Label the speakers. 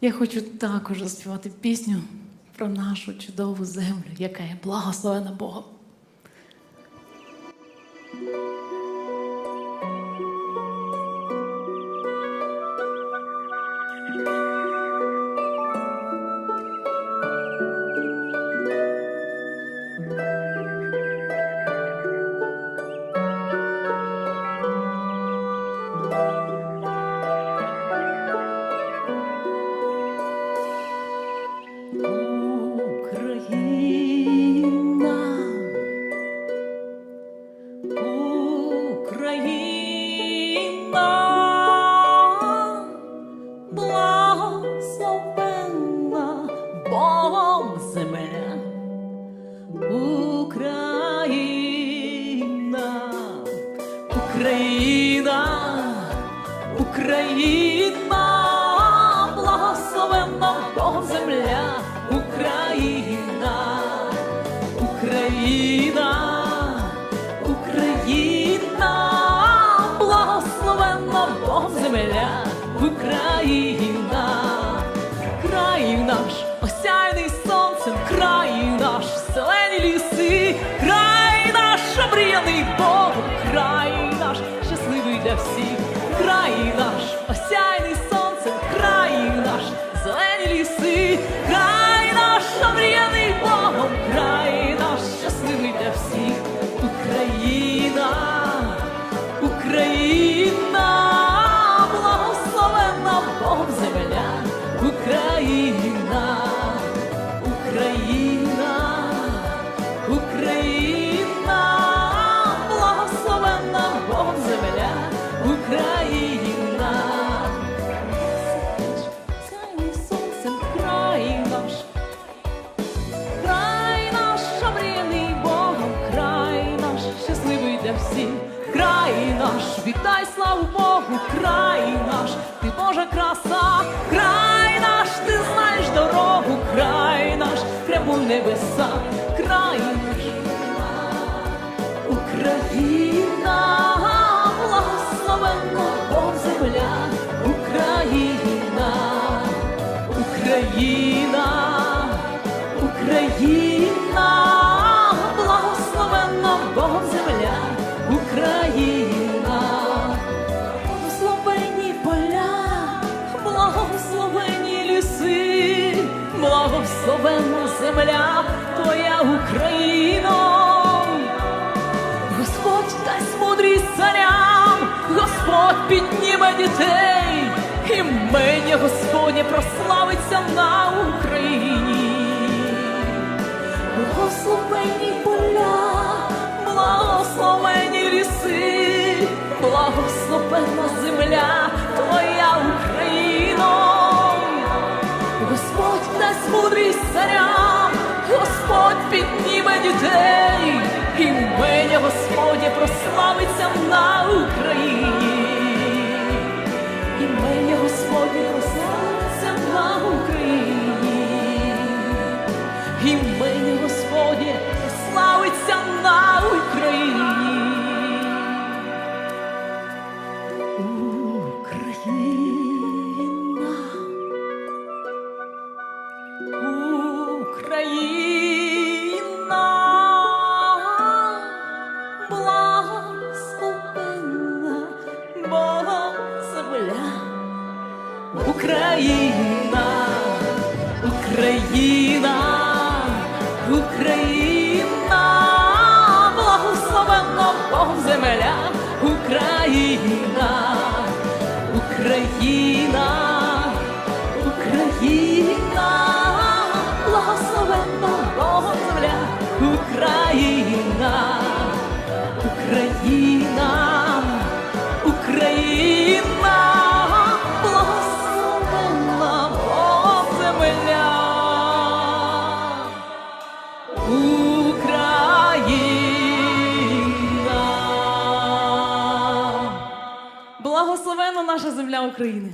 Speaker 1: Я хочу також заспівати пісню про нашу чудову землю, яка є благословена Богом. Україна, благословенна Богом земля, Україна, Україна, Україна, благословенна Богом земля, Україна, Україна, Україна, благословенна ліси, край наш обріяний Богом, щасливий край наш, віддай славу Богу, край наш, ти Божа краса, край наш, ти знаєш дорогу, край наш, прямо в небеса, край наш, Україна, благословенна Бог земля, Україна, Україна, благословенна земля, твоя Україна. Господь дасть мудрість царям, Господь підніме дітей, імення Господнє прославиться на Україні. Благословені поля, благословені ліси, благословенна земля, дітей, імення Господнє прославиться на Україні. Імення Господнє прославиться на Україні. Імення Господнє прославиться на Україні. Україна, Україна, Україна, благословенна Богом земля, Україна, Україна, Україна. Благословенна наша земля України.